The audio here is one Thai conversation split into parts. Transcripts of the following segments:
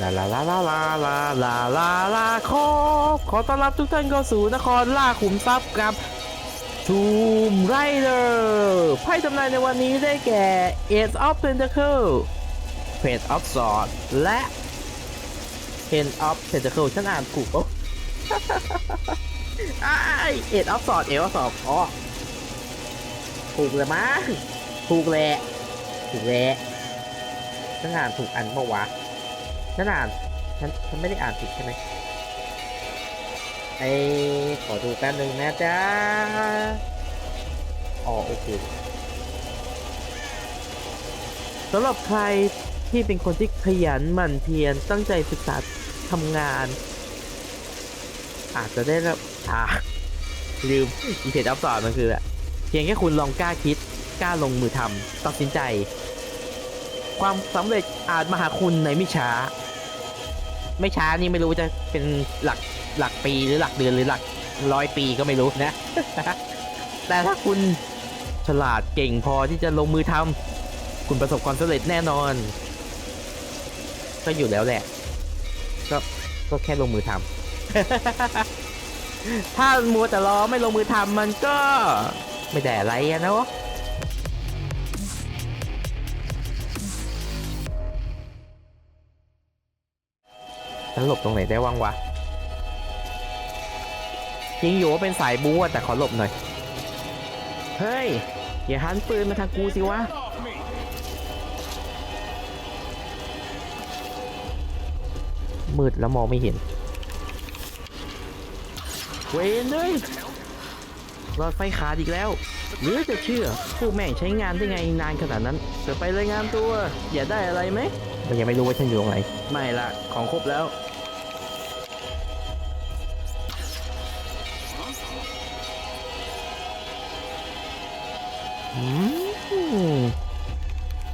ลาลาลาลาลาลาลาลาลาขอขอต้อนรับทุกท่านเข้าสู่นครล่าขุมทรัพย์กับทูมไรเดอร์ไพ่ทำนายในวันนี้ได้แก่ Ace of Pentacle Page of Swords และ Ten of Pentacle ฉันอ่านถูกปะไอ้ Age of Swords Eight of Swords อ๋อถูกเลยมั้งถูกแหละถูกแหละฉันอ่านถูกอันปะวะ ฉันอ่านฉันฉันไม่ได้อ่านผิดใช่ไหมไอ้ขอดูแป๊บนึงนะจ๊ะอ๋อโอเคสำหรับใครที่เป็นคนที่ขยันหมั่นเพียรตั้งใจศึกษาทำงาน อาจจะได้รับอ่าลืมอีเพจอัพสอนมันคืออะเพียงแค่คุณลองกล้าคิดกล้าลงมือทำตัดสินใจ ความสำเร็จอาจมาหาคุณในไม่ช้า ไม่ช้านี่ไม่รู้จะเป็นหลักหลักปีหรือหลักเดือนหรือหลักร้อยปีก็ไม่รู้นะ แต่ถ้าคุณฉลาดเก่งพอที่จะลงมือทำคุณประสบความสำเร็จแน่นอน ก็อยู่แล้วแหละก็ก็แค่ลงมือทำถ้ามัวแต่รอไม่ลงมือทำมันก็ไม่ได้อะไรอะเนาะ ฉันหลบตรงไหนได้ว่างวะจริงอยู่ว่าเป็นสายบู๊อะแต่ขอหลบหน่อย เฮ้ย อย่าหันปืนมาทางกูสิวะ มืดแล้วมองไม่เห็น เวนเลยรอดไฟขาดอีกแล้ว หรือจะเชื่อพวกแม่งใช้งานได้ไงนานขนาดนั้นเดี๋ยวไปรายงานตัว อย่าได้อะไรไหมมันยังไม่รู้ว่าฉันอยู่ตรงไหน ไม่ละของครบแล้ว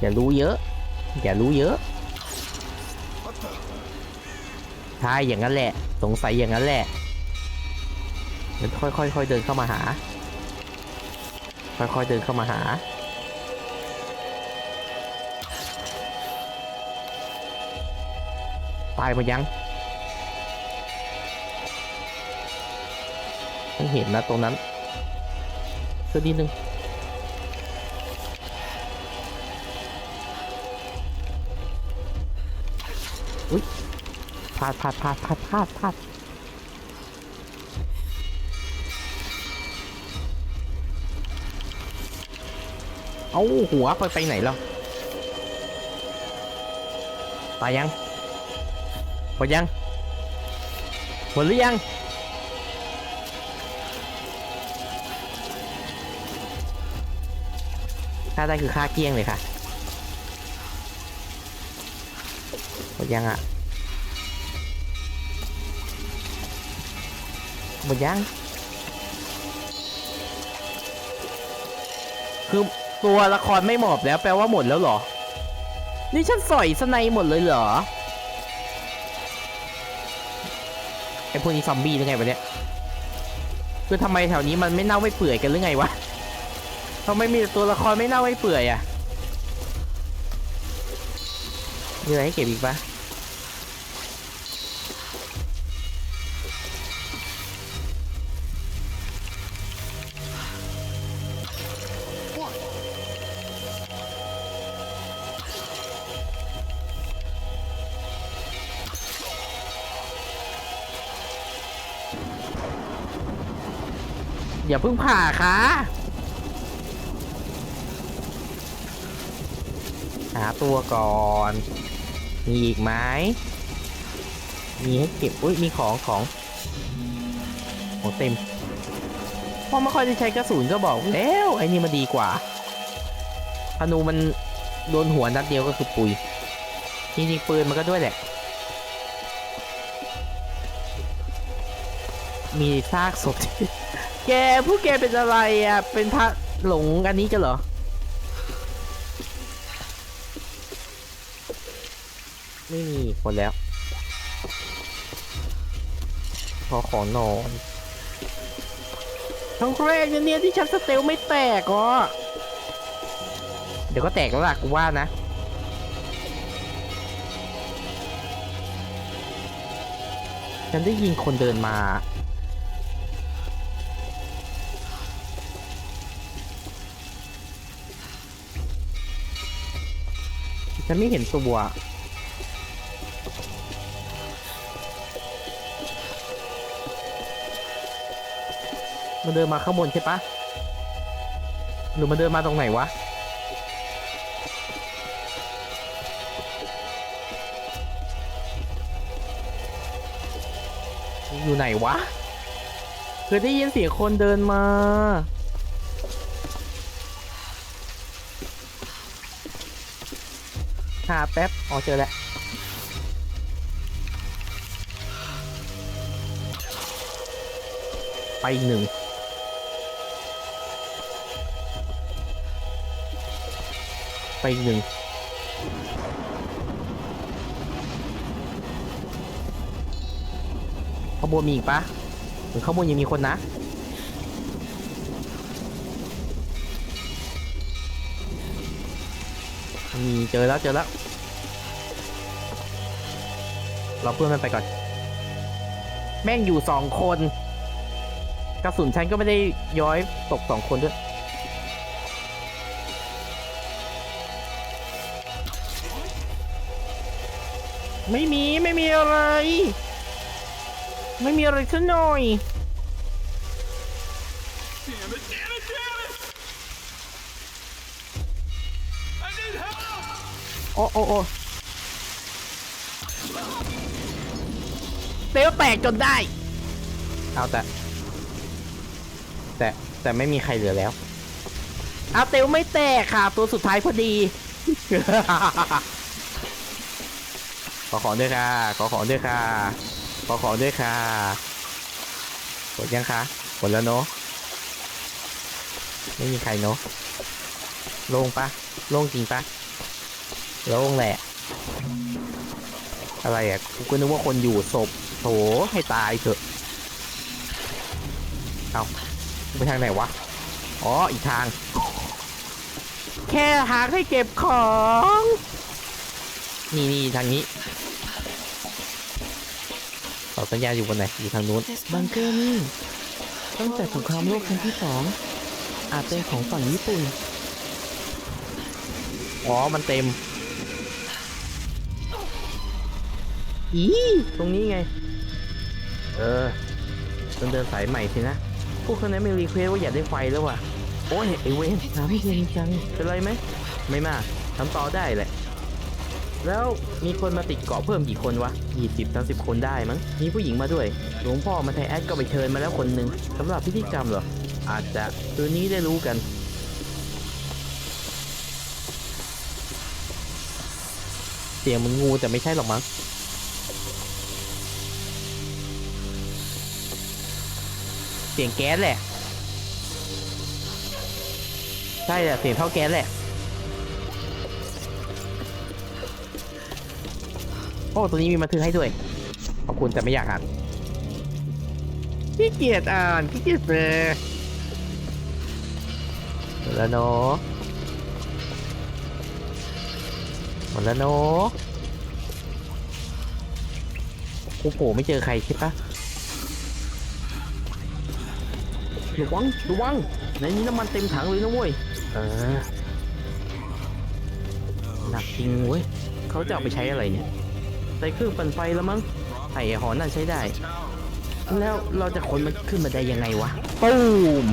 อย่ารู้เยอะ อย่ารู้เยอะใช่อย่างนั้นแหละ สงสัยอย่างนั้นแหละเดี๋ยวค่อยๆค่อยเดินเข้ามาหา ค่อยๆเดินเข้ามาหา ตายหมดยังฉันเห็นนะตรงนั้นสักนิดนึง อุ้ยพลาดพลาดพลาดพลาดพลาดพลาดเอาหัวไปไปไหนแล้วตายยังหมดยังหมดหรือยังถ้าได้คือค่าเกี้ยงเลยค่ะ หมดยังอะหมดยังคือตัวละครไม่หมอบแล้วแปลว่าหมดแล้วเหรอ นี่ฉันสอยสไนหมดเลยเหรอไอพวกนี้ซอมบี้หรือไงวะเนี่ยคือทำไมแถวนี้มันไม่เน่าไม่เปื่อยกันหรือไงวะทำไมมีแต่ตัวละครไม่เน่าไม่เปื่อยอะ มีอะไรให้เก็บอีกปะอย่าเพิ่งผ่าค่ะหาตัวก่อน มีอีกไหมมีให้เก็บ อุ้ย มีของของของเต็มพอไม่ค่อยได้ใช้กระสุนก็บอกแล้วไอ้นี่มันดีกว่าธนูมันโดนหัวนัดเดียวก็คือปุยจริงๆปืนมันก็ด้วยแหละ มีซากศพแกพวกแกเป็นอะไรอะ เป็นพระหลงอันนี้กันเหรอ ไม่มีคนแล้วขอขอนอนทั้งแรกเนี่ยที่ฉันสเตลไม่แตกอะเดี๋ยวก็แตกแล้วล่ะกูว่านะ ฉันได้ยินคนเดินมาฉันไม่เห็นตัว มันเดินมาข้างบนใช่ปะหรือมันเดินมาตรงไหนวะ อยู่ไหนวะเคยได้ยินเสียงคนเดินมาหาแป๊บ อ๋อเจอแล้วไปอีกหนึ่ง ไปอีกหนึ่งข้างบนมีอีกปะหรือข้างบนยังมีคนนะมีเจอแล้วเจอแล้วเราเพื่อนมันไปก่อน แม่งอยู่สองคน กระสุนฉันก็ไม่ได้ย้อยตกสองคนด้วย ไม่มีไม่มีอะไร ไม่มีอะไรสักหน่อย Damn it, damn it, damn it! I need help! โอ้โอ้โอ้เตลแตกจนได้ เอาแต่ แต่แต่ไม่มีใครเหลือแล้ว เอาเตลไม่แตกค่ะ ตัวสุดท้ายพอดี ขอของด้วยค่ะ ขอของด้วยค่ะ ขอของด้วยค่ะกดยังคะกดแล้วเนาะ ไม่มีใครเนาะโล่งปะโล่งจริงปะโล่งแหละ อะไรอะกูก็นึกว่าคนอยู่ศพโถให้ตายเถอะ เอาไปทางไหนวะ อ๋อ อีกทาง แค่หาให้เก็บของ นี่นี่ทางนี้เสาสัญญาณอยู่บนไหนอยู่ทางนู้นบังเกอร์นี่ตั้งแต่สงครามโลกครั้งที่สองอาจเป็นของฝั่งญี่ปุ่นอ๋อมันเต็ม อีตรงนี้ไง เออต้องเดินสายใหม่สินะ พวกคนนั้นไม่รีเควสว่าอยากได้ไฟแล้วว่ะ โอ้ยไอเวนน้ำเย็นจัง เป็นไรไหม ไม่มากทำต่อได้แหละ แล้วมีคนมาติดเกาะเพิ่มกี่คนวะยี่สิบสามสิบคนได้มั้ง มีผู้หญิงมาด้วย หลวงพ่อมาไทยแอดก็ไปเชิญมาแล้วคนหนึ่งสำหรับพิธีกรรมเหรอ อาจจะคืนนี้ได้รู้กันเสียงมันงูแต่ไม่ใช่หรอกมั้งเสียงแก๊สแหละ ใช่แหละเสียงเท่าแก๊สแหละ โอ้ตัวนี้มีบันทึกให้ด้วย ขอบคุณแต่ไม่อยากอ่านขี้เกียจอ่านขี้เกียจแปลหมดแล้วเนาะหมดแล้วเนาะโอ้โหไม่เจอใครใช่ปะระวังระวังในนี้น้ำมันเต็มถังเลยนะเว้ยเออหนักจริงเว้ยเขาจะเอาไปใช้อะไรเนี่ย ใส่เครื่องปั่นไฟแล้วมั้งไอ้หอนั่นใช้ได้ แล้วเราจะขนมันขึ้นมาได้ยังไงวะตูม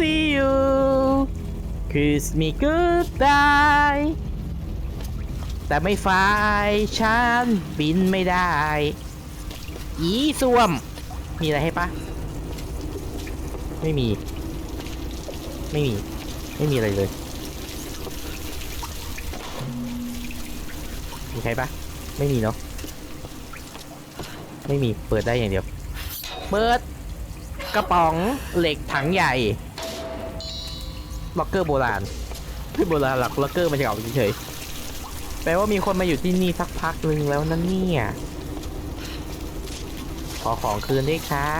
See you kiss me goodbye แต่ไม่ไฟฉันบินไม่ได้ อีส้วม มีอะไรให้ปะไม่มี ไม่มี ไม่มีอะไรเลย มีใครปะไม่มีเนาะ ไม่มี เปิดได้อย่างเดียว เปิด กระป๋องเหล็กถังใหญ่ล็อกเกอร์โบราณไม่โบราณหรอกล็อกเกอร์มันจะออกเฉยๆแปลว่ามีคนมาอยู่ที่นี่สักพักหนึ่งแล้วนั่นเนี่ย ขอของคืนด้วยค่ะ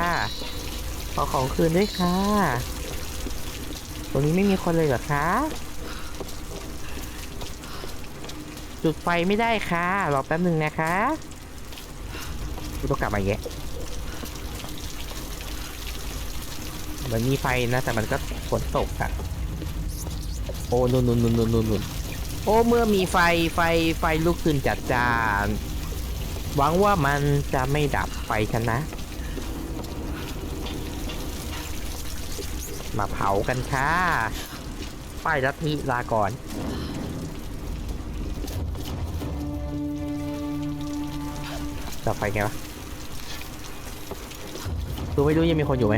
ขอของคืนด้วยค่ะ ตรงนี้ไม่มีคนเลยเหรอคะ จุดไฟไม่ได้ค่ะ รอแป๊บหนึ่งนะคะกูต้องกลับมาอีกแกมันมีไฟนะ แต่มันก็ฝนตกค่ะ โอ้นุนนุนนุนนุนนุนนุนโอ้ เมื่อมีไฟ ไฟ ไฟลุกขึ้นจัดจาน หวังว่ามันจะไม่ดับไฟฉันนะ มาเผากันค่ะป้ายลัทธิลาก่อนดับไฟไงวะดูไม่รู้ยังมีคนอยู่ไหม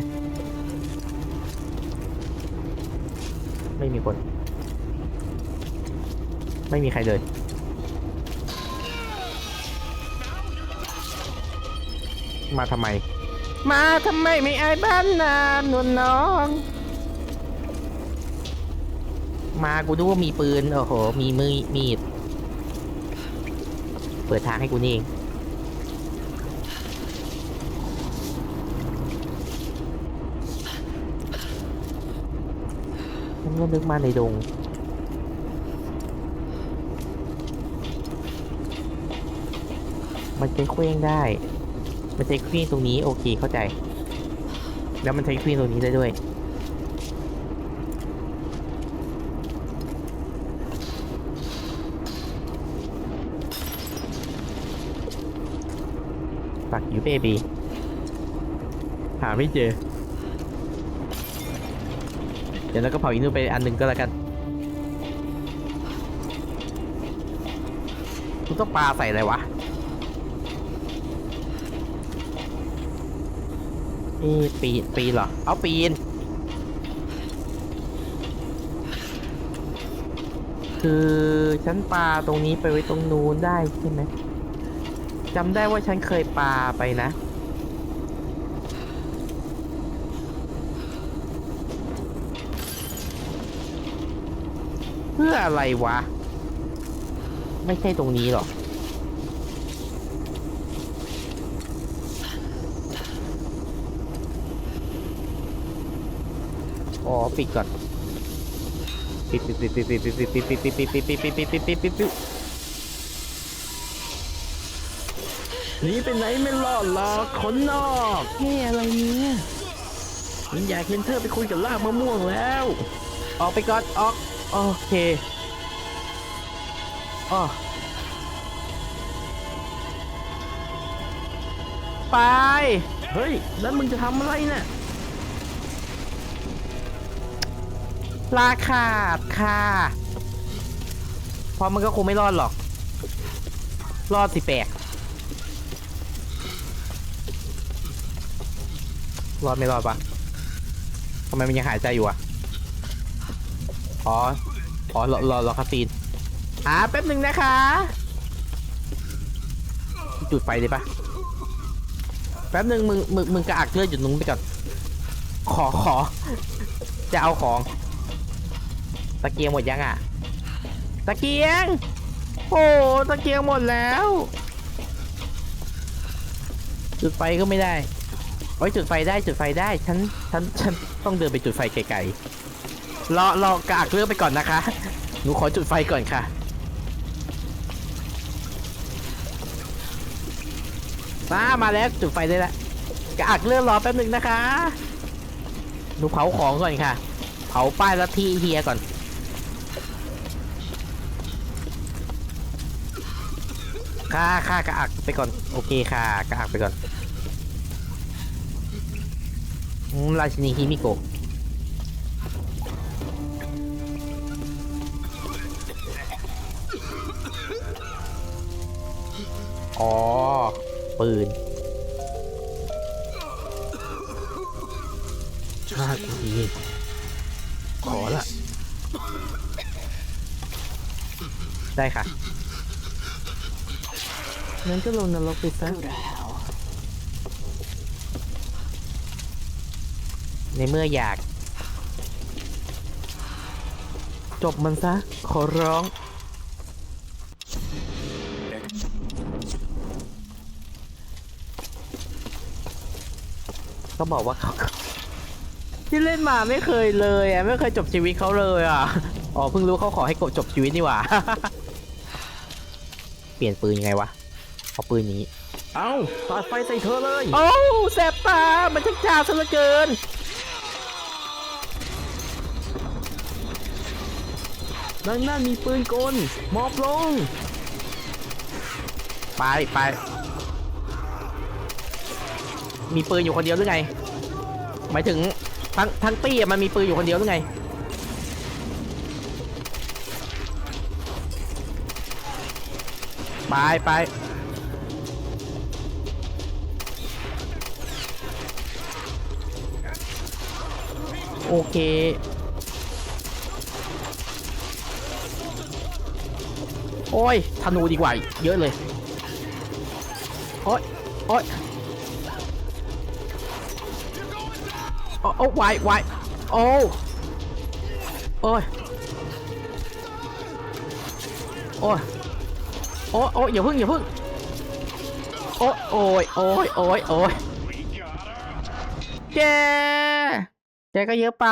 ไม่มีคน ไม่มีใครเดิน มาทำไม มาทำไมไม่อายบ้านนานนวลน้อง มากูดูว่ามีปืน โอ้โห มีมือมีด เปิดทางให้กูนี่เองฉันก็นึกมาในดงมันใช้เครื่องได้ มันใช้ครื่องตรงนี้โอเคเข้าใจ แล้วมันใช้ครื่องตรงนี้ได้ด้วยปักอยู่เบบีหาไม่เจอ เดี๋ยวเราก็เผาอีนูไปอันหนึ่งก็แล้วกันกูต้องปลาใส่อะไรวะ เอ๊ะปีนปีนเหรอ เอาปีน คือฉันปลาตรงนี้ไปไว้ตรงนู้นได้ใช่ไหมจำได้ว่าฉันเคยปลาไปนะ เพื่ออะไรวะ ไม่ใช่ตรงนี้หรอก อ๋อปิดก่อนปิดปิดปิดปิดปิดปิดปิดปิดปิดปิดปิดปิดปิดปิดปิดปิดปิดปิดปิดหนีไปไหนไม่รอดหรอกคนนอกนี่อะไรเนี่ยฉันอยากเห็นเธอไปคุยกับลากมะม่วงแล้ว ออกไปก่อนออกโอเคอ๋อไป เฮ้ย แล้วมึงจะทำอะไรเนี่ ยราขาดค่ะเพราะมันก็คงไม่รอดหรอก รอดสิแปลกรอดไม่รอดปะทำไมมันยังหายใจอยู่อะ อ๋อ อ๋อรอรอรอคาฟีนอ่าแป๊บหนึ่งนะคะ จุดไฟเลยปะแป๊บหนึ่งมึงมึงมึงกระอักเลือดอยู่ตรงนู้นไปก่อน ขอขอ จะเอาของ ตะเกียงหมดยังอะ ตะเกียง โอ้ตะเกียงหมดแล้ว จุดไฟก็ไม่ได้โอ้ยจุดไฟได้จุดไฟได้ฉันฉันฉันต้องเดินไปจุดไฟไกลๆรอรอกากเลือกไปก่อนนะคะ หนูขอจุดไฟก่อนค่ะ มามาแล้วจุดไฟได้แล้วกากเลือกรอแป๊บหนึ่งนะคะ หนูเผาของก่อนค่ะ เผาป้ายลัทธิเฮียก่อน ค่าค่ากระอักไปก่อน โอเคค่ะกระอักไปก่อนอืมราชินีฮิมิโกะอ๋อ ปืนชาติดีขอละ ได้ค่ะ งั้นก็ลงนรกไปซะในเมื่ออยาก จบมันซะ ขอร้อง ก็บอกว่าเขา ที่เล่นมาไม่เคยเลยอะ ไม่เคยจบชีวิตเขาเลยอะ อ๋อ เพิ่งรู้เขาขอให้กดจบชีวิตนี่หว่า เปลี่ยนปืนยังไงวะ เอาปืนนี้ เอ้าตัดไฟใส่เธอเลยโอ้แสบตา มันช่างจ้าซะเหลือเกิน นั่นนั่นมีปืนกลมอบลง ไปไป มีปืนอยู่คนเดียวหรือไง หมายถึงทั้งทั้งตี้อะมันมีปืนอยู่คนเดียวหรือไง ไปไป โอเค โอ้ยธนูดีกว่าเยอะเลย โอ้ยโอ้ยโอ้โอ้วายวายโอ้โอ้ยโอ้ยโอ้ยโอ้ยอย่าพึ่งอย่าพึ่งโอ้ยโอ้ยโอ้ยโอ้ยโอ้ยแก แกก็เยอะไป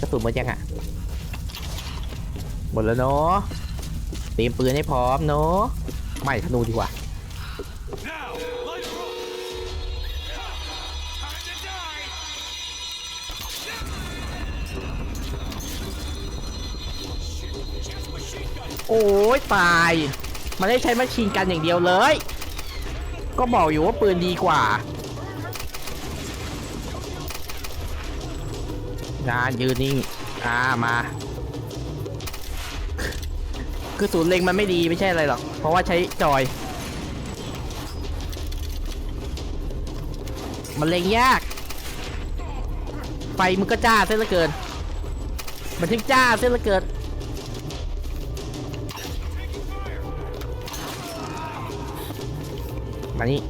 กระสุนหมดยังอะ หมดแล้วเนาะเตรียมปืนให้พร้อมเนาะไม่ธนูดีกว่า โอ้ยตาย มันได้ใช้มชชีนกันอย่างเดียวเลย ก็บอกอยู่ว่าปืนดีกว่า งายืนนิ่งอ่ามา คือศูนย์เล็งมันไม่ดีไม่ใช่อะไรหรอก เพราะว่าใช้จอย มันเล็งยาก ไฟมันก็จ้าเส้นเลือเกิน มันถึงจ้าเส้นเลือเกินมานี่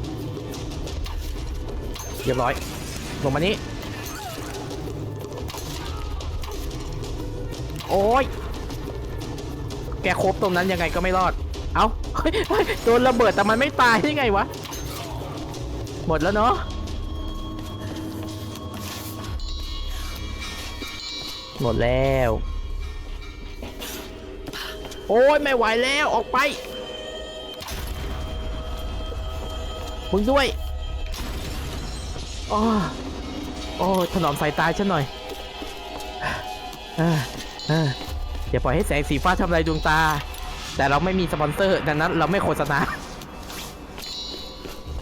เรียบร้อย ลงมานี่ โอ้ย แกครบตรงนั้นยังไงก็ไม่รอด เอ้าเฮ้ยเฮ้ยโดนระเบิดแต่มันไม่ตายได้ไงวะ หมดแล้วเนาะ หมดแล้ว โอ้ยไม่ไหวแล้วออกไป มึงด้วยโอ้โอ้ถนอมสายตาฉันหน่อย อ้อเอ้ออย่าปล่อยให้แสงสีฟ้าทำลายดวงตา แต่เราไม่มีสปอนเซอร์ดังนั้นเราไม่โฆษณา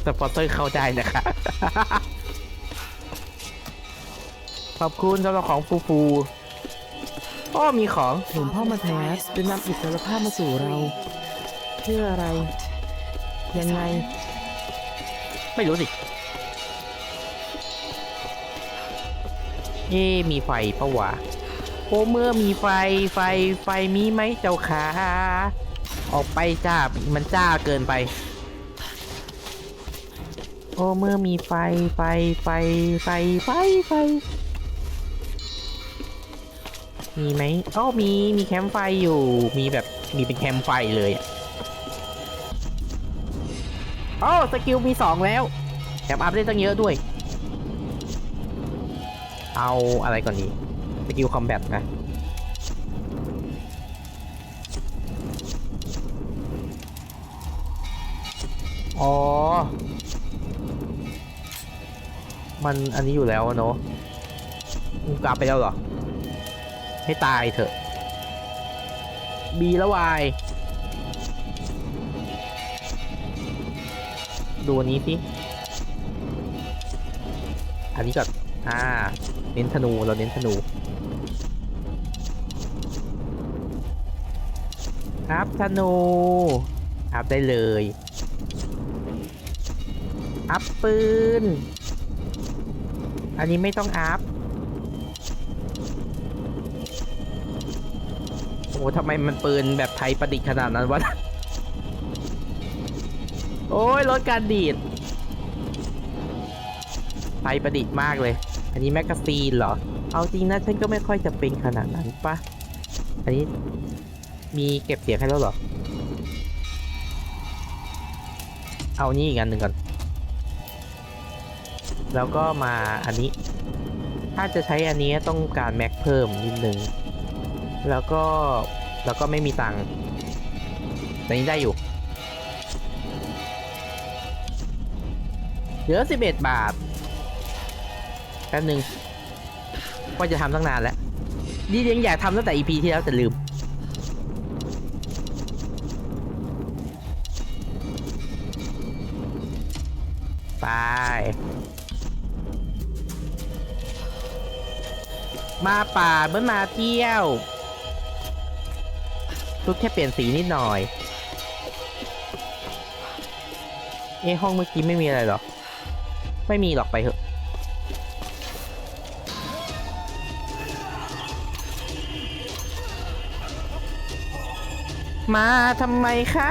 สปอนเซอร์เข้าได้นะคะ ขอบคุณสำหรับของฟูฟูโอ้มีของหลวงพ่อมาแทสจะนำอิสรภาพมาสู่เรา เพื่ออะไร ยังไง ไม่รู้สิเอ๊ะมีไฟปะวะโอ้ เมื่อมีไฟไฟไฟมีไหมเจ้าขาออกไปจ้ามันจ้าเกินไป โอ้เมื่อมีไฟไฟไฟไฟไฟไฟ มีไหมอ๋อมีมีแคมป์ไฟอยู่มีแบบมีเป็นแคมป์ไฟเลยโอ้สกิลมีสองแล้วแถมอัพได้ตั้งเยอะด้วย เอาอะไรก่อนดี สกิลคอมแบทนะอ๋อ มันอันนี้อยู่แล้วเนอะมึงกลับไปแล้วเหรอ ให้ตายเถอะ บีแล้ววายดูอันนี้สิ อันนี้ก่อนอ่า เน้นธนู เราเน้นธนู อัพธนูอัพได้เลยอัพปืน อันนี้ไม่ต้องอัพโอ้ทำไมมันปืนแบบไทยประดิษฐ์ขนาดนั้นวะ โอ้ยลดการดีดไฟประดิษฐ์มากเลย อันนี้แมกกาซีนเหรอ เอาจริงนะฉันก็ไม่ค่อยจะเป็นขนาดนั้นปะอันนี้ มีเก็บเสียงให้แล้วเหรอ เอานี่อีกอันหนึ่งก่อน แล้วก็มาอันนี้ ถ้าจะใช้อันนี้ต้องการแม็กเพิ่มนิดนึง แล้วก็ แล้วก็ไม่มีตังค์แต่นี้ได้อยู่ เหลือ11บาท แป๊บนึงว่าจะทำตั้งนานแล้วนี่ยังอยากทำตั้งแต่ EP ที่แล้วแต่ลืม มาป่าเหมื่อนมาเที่ยวชุดแค่เปลี่ยนสีนิดหน่อย เอะห้องเมื่อกี้ไม่มีอะไรหรอ ไม่มีหรอกไปเถอะ มาทำไมคะ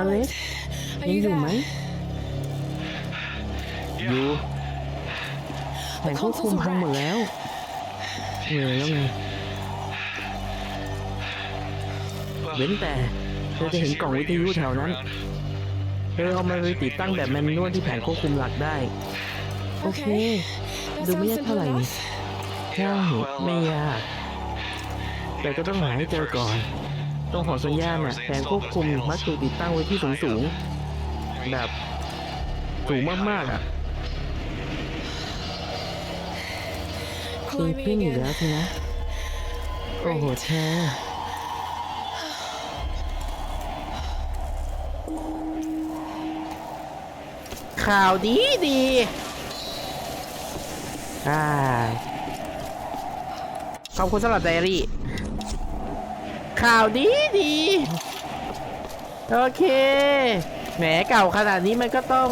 อเล็กยังอยู่ไหมอยู่แผงควบคุมพังหมดแล้วเหนื่อยแล้วไงเว้นแต่เธอจะเห็นกล่องวิทยุแถวนั้นเธอเอามาไปติดตั้งแบบแมนนวลที่แผงควบคุมหลักได้ โอเค ดูไม่ยากเท่าไหร่นี่ใช่ไม่ยากแต่ก็ต้องหาให้เจอก่อน ตรงหอสัญญาณน่ะแผงควบคุมมักถูกติดตั้งไว้ที่สูงสูงๆแบบสูงมากๆอะตีเพ่งอยู่แล้วสินะ โอ้โหแช่ข่าวดีดีอ่าขอบคุณสำหรับไดอารี่ ข่าวดีดี โอเค แหมเก่าขนาดนี้มันก็ต้อง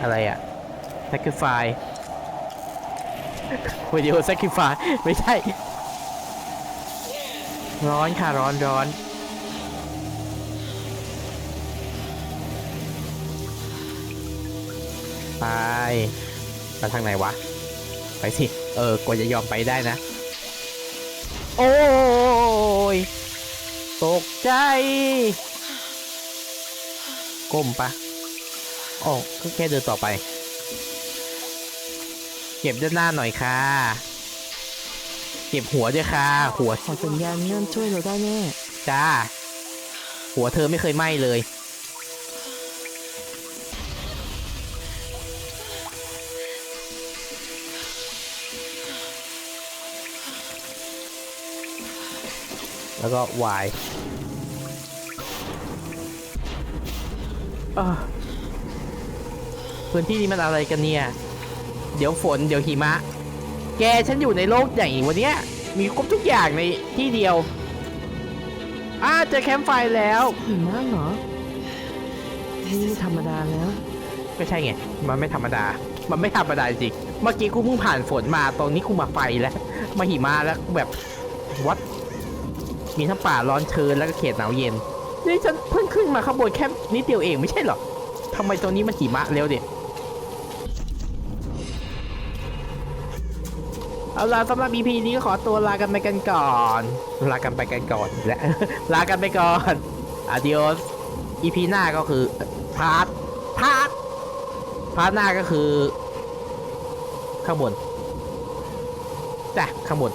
อะไรอะ sacrifice วิดีโอ sacrifice ไม่ใช่ ร้อนค่ะ ร้อนร้อนไปไปทางไหนวะ ไปสิ เออกว่าจะยอมไปได้นะ โอ้ย ตกใจ ก้มปะอ๋อก็แค่เดินต่อไป เก็บด้านหน้าหน่อยค่ะ เก็บหัวด้วยค่ะ หัว ขอสัญญาณนั่นช่วยเราได้แน่ จ้า หัวเธอไม่เคยไหม้เลย แล้วก็วายอะพื้นที่นี้มันอะไรกันเนี่ย เดี๋ยวฝนเดี๋ยวหิมะ แกฉันอยู่ในโลกใหญ่วันเนี้ย มีครบทุกอย่างในที่เดียวอ่าเจอแคมป์ไฟแล้วหิมะเหรอนี่ธรรมดาแล้วไม่ใช่ไง มันไม่ธรรมดา มันไม่ธรรมดาจริง เมื่อกี้กูเพิ่งผ่านฝนมา ตอนนี้กูมาไฟแล้ว มาหิมะแล้วแบบวัด มีทั้งป่าร้อนเชิญแล้วก็เขตหนาวเย็นนี่ฉันเพิ่งขึ้นมาข้างบนแค่นิดเดียวเองไม่ใช่หรอทำไมตรงนี้มันหิมะเร็วเด็ดเอาล่ะสำหรับ EP นี้ก็ขอตัวลากันไปกันก่อน ลากันไปกันก่อนและลากันไปก่อน adios EP หน้าก็คือพาร์ทพาร์ทพาร์ทหน้าก็คือ ข้างบนจ้ะข้างบน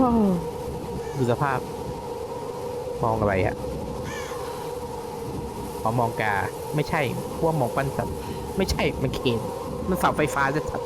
ว้าว ดูสภาพ มองอะไรอะพอมองกา ไม่ใช่พวกมองปั้นสัตว์ไม่ใช่มันเคนมันเสาไฟฟ้าจะสับ